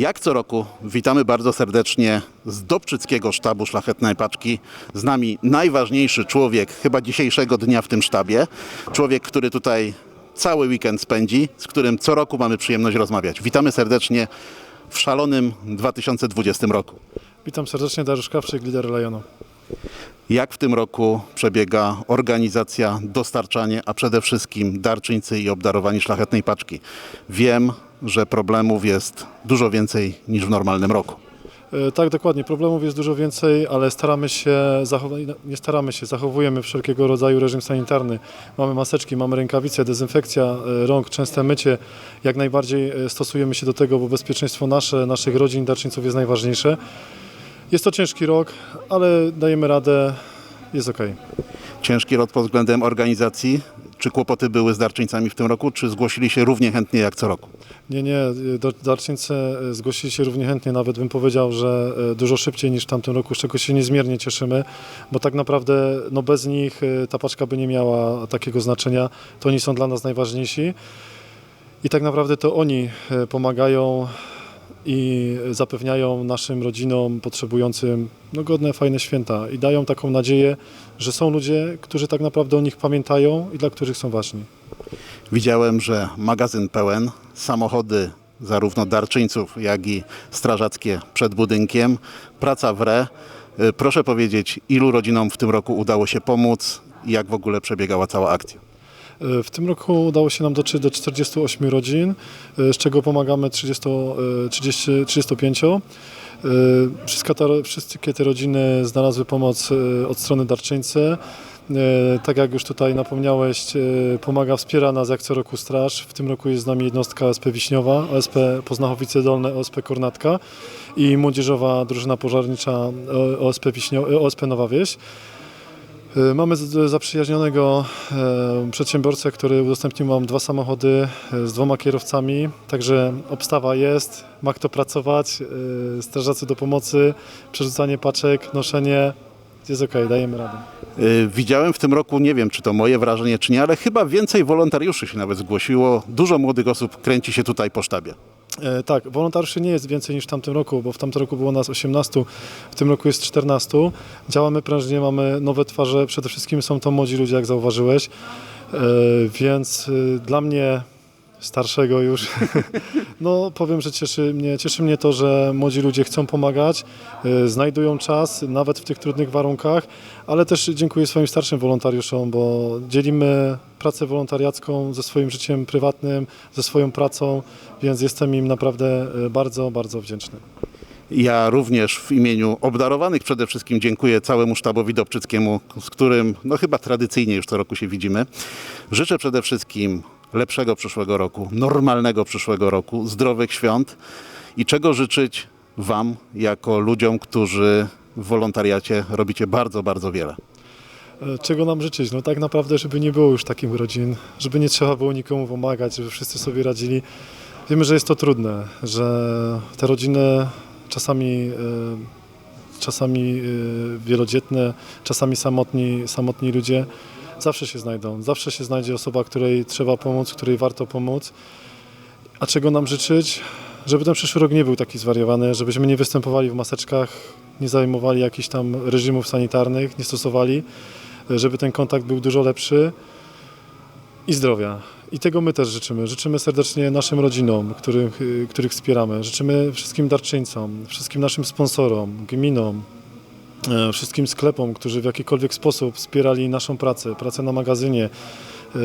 Jak co roku witamy bardzo serdecznie z Dobczyckiego Sztabu Szlachetnej Paczki. Z nami najważniejszy człowiek chyba dzisiejszego dnia w tym sztabie. Człowiek, który tutaj cały weekend spędzi, z którym co roku mamy przyjemność rozmawiać. Witamy serdecznie w szalonym 2020 roku. Witam serdecznie, Dariusz Kawczyk, lider Lejonu. Jak w tym roku przebiega organizacja, dostarczanie, a przede wszystkim darczyńcy i obdarowani szlachetnej paczki? Wiem, że problemów jest dużo więcej niż w normalnym roku. E, Tak, dokładnie. Problemów jest dużo więcej, ale staramy się, nie staramy się, zachowujemy wszelkiego rodzaju reżim sanitarny. Mamy maseczki, mamy rękawice, dezynfekcja e, rąk, częste mycie. Jak najbardziej e, stosujemy się do tego, bo bezpieczeństwo nasze, naszych rodzin, darczyńców jest najważniejsze. Jest to ciężki rok, ale dajemy radę, jest ok. Ciężki rok pod względem organizacji. Czy kłopoty były z darczyńcami w tym roku, czy zgłosili się równie chętnie jak co roku? Nie, nie, dar- darczyńcy zgłosili się równie chętnie, nawet bym powiedział, że e, dużo szybciej niż w tamtym roku, z czego się niezmiernie cieszymy, bo tak naprawdę no bez nich e, ta paczka by nie miała takiego znaczenia. To oni są dla nas najważniejsi i tak naprawdę to oni e, pomagają i zapewniają naszym rodzinom potrzebującym no, godne, fajne święta i dają taką nadzieję, że są ludzie, którzy tak naprawdę o nich pamiętają i dla których są ważni. Widziałem, że magazyn pełen, samochody zarówno darczyńców, jak i strażackie przed budynkiem, praca w re. Proszę powiedzieć, ilu rodzinom w tym roku udało się pomóc i jak w ogóle przebiegała cała akcja? W tym roku udało się nam dotrzeć do 48 rodzin, z czego pomagamy 30, e, 30, 35. E, Wszystkie te, wszystkie te rodziny znalazły pomoc e, od strony darczyńcy. E, Tak jak już tutaj napomniałeś, e, pomaga, wspiera nas jak co roku straż. W tym roku jest z nami jednostka OSP Wiśniowa, OSP Poznachowice Dolne, OSP Kornatka i młodzieżowa drużyna pożarnicza OSP, Wiśnio, OSP Nowa Wieś. Y, Mamy zaprzyjaźnionego e, przedsiębiorcę, który udostępnił nam dwa samochody e, z dwoma kierowcami, także obstawa jest, ma kto pracować, e, strażacy do pomocy, przerzucanie paczek, noszenie, jest ok, dajemy radę. Y, Widziałem w tym roku, nie wiem czy to moje wrażenie, czy nie, ale chyba więcej wolontariuszy się nawet zgłosiło. Dużo młodych osób kręci się tutaj po sztabie. E, Tak, wolontariuszy nie jest więcej niż w tamtym roku, bo w tamtym roku było nas 18, w tym roku jest 14. Działamy prężnie, mamy nowe twarze, przede wszystkim są to młodzi ludzie, jak zauważyłeś, E, więc e, dla mnie starszego już, no powiem, że cieszy mnie, cieszy mnie to, że młodzi ludzie chcą pomagać, e, znajdują czas, nawet w tych trudnych warunkach, ale też dziękuję swoim starszym wolontariuszom, bo dzielimy pracę wolontariacką ze swoim życiem prywatnym, ze swoją pracą, więc jestem im naprawdę e, bardzo, bardzo wdzięczny. Ja również w imieniu obdarowanych przede wszystkim dziękuję całemu sztabowi Dobczyckiemu, z którym no chyba tradycyjnie już co roku się widzimy. Życzę przede wszystkim lepszego przyszłego roku, normalnego przyszłego roku, zdrowych świąt i czego życzyć Wam jako ludziom, którzy w wolontariacie robicie bardzo, bardzo wiele. E, Czego nam życzyć? No tak naprawdę, żeby nie było już takich rodzin, żeby nie trzeba było nikomu pomagać, żeby wszyscy sobie radzili. Wiemy, że jest to trudne, że te rodziny czasami, e, czasami e, wielodzietne, czasami samotni, samotni ludzie zawsze się znajdą. Zawsze się znajdzie osoba, której trzeba pomóc, której warto pomóc. A czego nam życzyć? Żeby ten przyszły rok nie był taki zwariowany, żebyśmy nie występowali w maseczkach, nie zajmowali jakichś tam reżimów sanitarnych, nie stosowali żeby ten kontakt był dużo lepszy i zdrowia. I tego my też życzymy. Życzymy serdecznie naszym rodzinom, których, których wspieramy. Życzymy wszystkim darczyńcom, wszystkim naszym sponsorom, gminom, wszystkim sklepom, którzy w jakikolwiek sposób wspierali naszą pracę, pracę na magazynie. e,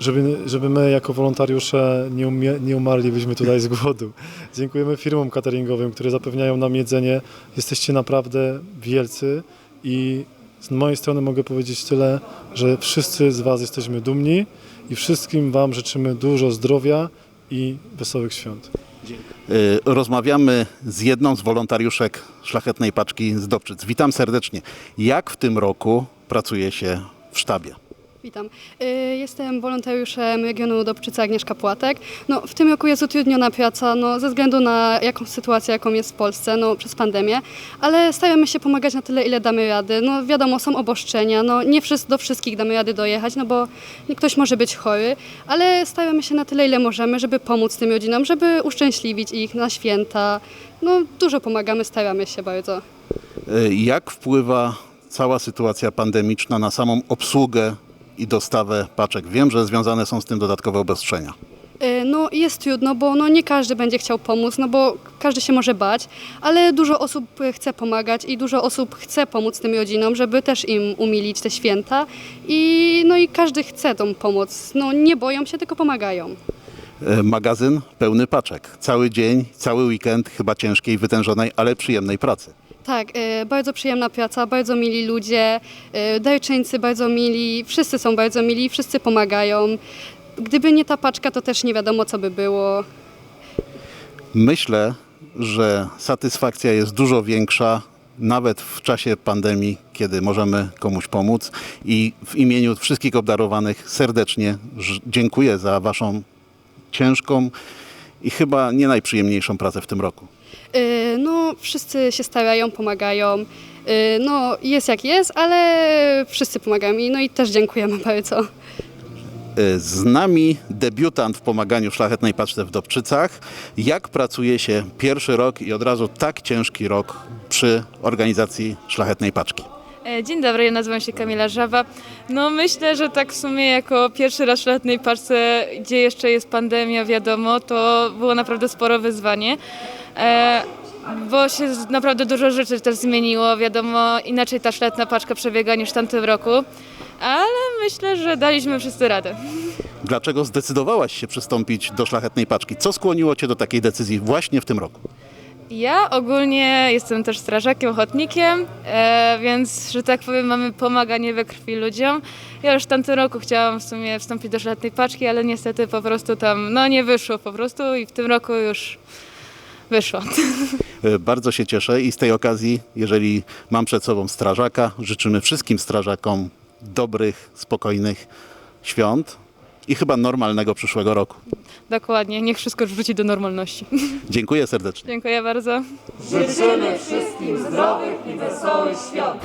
Żeby, żeby my jako wolontariusze nie, umie, nie umarlibyśmy tutaj z głodu. Dziękujemy firmom cateringowym, które zapewniają nam jedzenie. Jesteście naprawdę wielcy i z mojej strony mogę powiedzieć tyle, że wszyscy z Was jesteśmy dumni i wszystkim Wam życzymy dużo zdrowia i wesołych świąt. Y, Rozmawiamy z jedną z wolontariuszek Szlachetnej Paczki z Dobczyc. Witam serdecznie. Jak w tym roku pracuje się w sztabie? Witam. Y, Jestem wolontariuszem regionu Dobczyca Agnieszka Płatek. No, w tym roku jest utrudniona praca no, ze względu na jakąś sytuację, jaką jest w Polsce no, przez pandemię, ale staramy się pomagać na tyle, ile damy rady. No, wiadomo, są oboszczenia, no, nie do wszystkich damy rady dojechać, no bo ktoś może być chory, ale staramy się na tyle, ile możemy, żeby pomóc tym rodzinom, żeby uszczęśliwić ich na święta. No, dużo pomagamy, staramy się bardzo. E, Jak wpływa cała sytuacja pandemiczna na samą obsługę i dostawę paczek? Wiem, że związane są z tym dodatkowe obostrzenia. Y, No jest trudno, bo no, nie każdy będzie chciał pomóc, no bo każdy się może bać, ale dużo osób chce pomagać i dużo osób chce pomóc tym rodzinom, żeby też im umilić te święta i no i każdy chce tą pomoc. No nie boją się, tylko pomagają. E, Magazyn pełny paczek. Cały dzień, cały weekend chyba ciężkiej, wytężonej, ale przyjemnej pracy. Tak, y, bardzo przyjemna praca, bardzo mili ludzie, y, darczyńcy bardzo mili, wszyscy są bardzo mili, wszyscy pomagają. Gdyby nie ta paczka, to też nie wiadomo, co by było. Myślę, że satysfakcja jest dużo większa nawet w czasie pandemii, kiedy możemy komuś pomóc. I w imieniu wszystkich obdarowanych serdecznie dziękuję za Waszą ciężką i chyba nie najprzyjemniejszą pracę w tym roku. Y, No, wszyscy się starają, pomagają. Y, No, jest jak jest, ale wszyscy pomagają i no i też dziękujemy bardzo. Y, Z nami debiutant w pomaganiu Szlachetnej Paczce w Dobczycach. Jak pracuje się pierwszy rok i od razu tak ciężki rok przy organizacji Szlachetnej Paczki? E, Dzień dobry, ja nazywam się Kamila Żaba. No myślę, że tak w sumie jako pierwszy raz w letniej parce, gdzie jeszcze jest pandemia, wiadomo, to było naprawdę sporo wyzwanie. E, bo się naprawdę dużo rzeczy też zmieniło, wiadomo, inaczej ta szletna paczka przebiega niż w tamtym roku, ale myślę, że daliśmy wszyscy radę. Dlaczego zdecydowałaś się przystąpić do Szlachetnej Paczki? Co skłoniło Cię do takiej decyzji właśnie w tym roku? Ja ogólnie jestem też strażakiem, ochotnikiem, e, więc, że tak powiem, mamy pomaganie we krwi ludziom. Ja już w tamtym roku chciałam w sumie wstąpić do szlatnej paczki, ale niestety po prostu tam, no nie wyszło po prostu i w tym roku już wyszło. Y, Bardzo się cieszę i z tej okazji, jeżeli mam przed sobą strażaka, życzymy wszystkim strażakom dobrych, spokojnych świąt i chyba normalnego przyszłego roku. Dokładnie, niech wszystko wróci do normalności. Dziękuję serdecznie. Dziękuję bardzo. Życzymy wszystkim zdrowych i wesołych świąt.